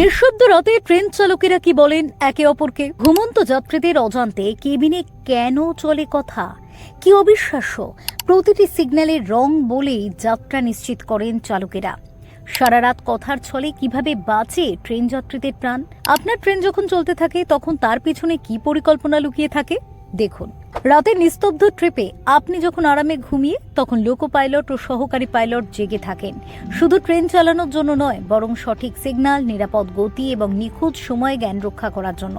নিঃশব্দ রাতে ট্রেন চালকেরা কি বলেন একে অপরকে? ঘুমন্ত যাত্রীদের অজান্তে কেবিনে কেন চলে কথা? কি অবিশ্বাস্য? প্রতিটি সিগন্যালের রং বলেই যাত্রা নিশ্চিত করেন চালকেরা। সারা রাত কথার ছলে কীভাবে বাঁচে ট্রেন যাত্রীদের প্রাণ? আপনার ট্রেন যখন চলতে থাকে, তখন তার পিছনে কি পরিকল্পনা লুকিয়ে থাকে? দেখুন, রাতে নিস্তব্ধ ট্রিপে আপনি যখন আরামে ঘুমিয়ে, তখন লোকো পাইলট ও সহকারী পাইলট জেগে থাকেন। শুধু ট্রেন চালানোর জন্য নয়, বরং সঠিক সিগন্যাল নিরাপদ গতি এবং নিখুঁত সময় জ্ঞান রক্ষা করার জন্য।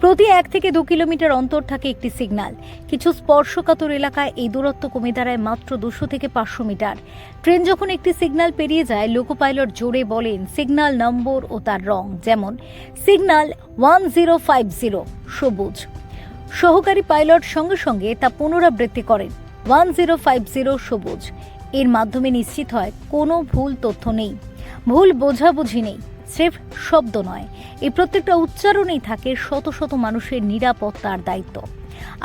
প্রতি এক থেকে দু কিলোমিটার অন্তর থাকে একটি সিগন্যাল কিছু স্পর্শকাতর এলাকায় এই দূরত্ব কমে দাঁড়ায় মাত্র দুশো থেকে পাঁচশো মিটার। ট্রেন যখন একটি সিগন্যাল পেরিয়ে যায়, লোকো পাইলট জোরে বলেন সিগন্যাল নম্বর ও তার রং। যেমন signal one zero five zero, সবুজ। সহকারী পাইলট সঙ্গে সঙ্গে তা পুনরাবৃত্তি করেন। ওয়ান জিরো ফাইভ জিরো সবুজ। এর মাধ্যমে নিশ্চিত হয় কোনো ভুল তথ্য নেই। ভুল বোঝাবুঝি নেই, স্রেফ শব্দ নয়। এই প্রত্যেকটা উচ্চারণেই থাকে শত শত মানুষের নিরাপত্তার দায়িত্ব।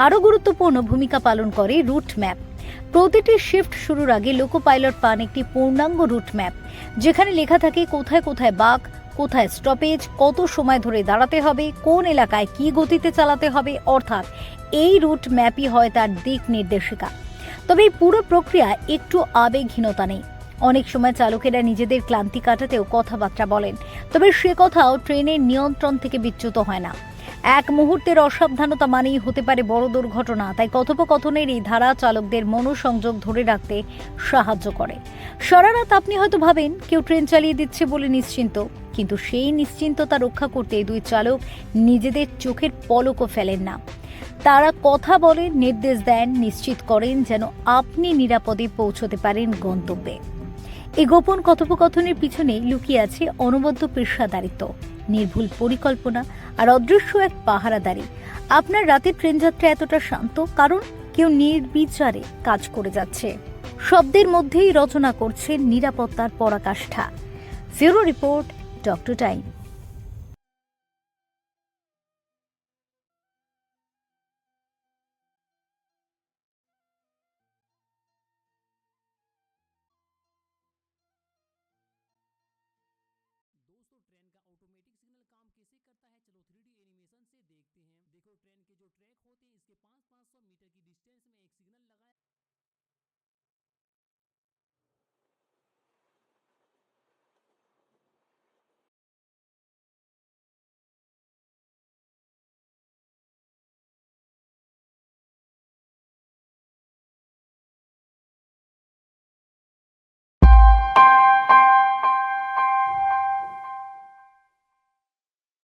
আরও গুরুত্বপূর্ণ ভূমিকা পালন করে রুট ম্যাপ। প্রতিটি শিফট শুরুর আগে লোকো পাইলট পান একটি পূর্ণাঙ্গ রুট ম্যাপ, যেখানে লেখা থাকে কোথায় কোথায় বাঘ কোথায় স্টপেজ কত সময় ধরে দাঁড়াতে হবে, কোন এলাকায় কি গতিতে চালাতে হবে, অর্থাৎ এই রুট ম্যাপই হয় তার দিক নির্দেশিকা। তবে এই পুরো প্রক্রিয়া একটু আবেগহীনতা নেই। অনেক সময় চালকেরা নিজেদের ক্লান্তি কাটাতেও কথাবার্তা বলেন, তবে সে কথাও ট্রেনের নিয়ন্ত্রণ থেকে বিচ্যুত হয় না। এক মুহূর্তের অসাবধানতা মানেই হতে পারে বড় দুর্ঘটনা, তাই কথোপকথনের এই ধারা চালকদের মনোসংযোগ ধরে রাখতে সাহায্য করে। সারা আপনি হয়তো ভাবেন, কেউ ট্রেন চালিয়ে দিচ্ছে বলে নিশ্চিন্ত। কিন্তু সেই নিশ্চিন্ততা রক্ষা করতে দুই চালক নিজেদের চোখের পলকও ফেলেন না। তারা কথা বলেন নির্দেশ দেন, নিশ্চিত করেন যেন আপনি নিরাপদে পৌঁছতে পারেন গন্তব্যে। এই গোপন কথোপকথনের পিছনে লুকিয়ে আছে অনবদ্য পেশাদারিত্ব, নির্ভুল পরিকল্পনা আর অদৃশ্য এক পাহারাদারি। আপনার রাতের ট্রেন যাত্রা এতটা শান্ত, কারণ কেউ নির্বিচারে কাজ করে যাচ্ছে। শব্দের মধ্যেই রচনা করছে নিরাপত্তার পরাকাষ্ঠা। ফিউরো রিপোর্ট talk to time. देखो, ट्रेन के जो ट्रैक होते हैं, इसके पाँच पाँच सौ मीटर की डिस्टेंस में एक सिग्नल लगाया